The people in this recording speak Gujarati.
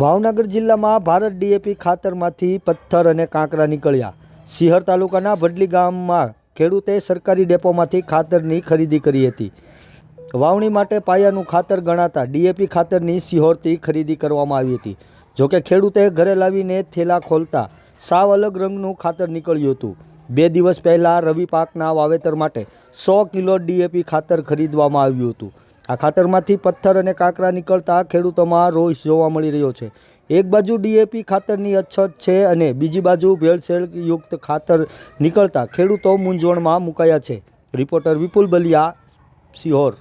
ભાવનગર જિલ્લામાં ભારત ડીએપી ખાતરમાંથી પથ્થર અને કાંકરા નીકળ્યા. સિંહર તાલુકાના ભડલી ગામમાં ખેડૂતે સરકારી ડેપોમાંથી ખાતરની ખરીદી કરી હતી. વાવણી માટે પાયાનું ખાતર ગણાતા ડીએપી ખાતરની સિહોરથી ખરીદી કરવામાં આવી હતી. જોકે ખેડૂતે ઘરે લાવીને થેલા ખોલતા સાવ અલગ રંગનું ખાતર નીકળ્યું હતું. બે દિવસ પહેલાં રવિ પાકના વાવેતર માટે સો કિલો ડીએપી ખાતર ખરીદવામાં આવ્યું હતું. આ ખાતરમાંથી પથ્થર અને કાંકરા નીકળતા ખેડૂતોમાં રોષ જોવા મળી રહ્યો છે. એક બાજુ ડીએપી ખાતરની અછત છે અને બીજી બાજુ ભેળસેળયુક્ત ખાતર નીકળતા ખેડૂતો મૂંઝવણમાં મુકાયા છે. રિપોર્ટર વિપુલ બલિયા, સિહોર.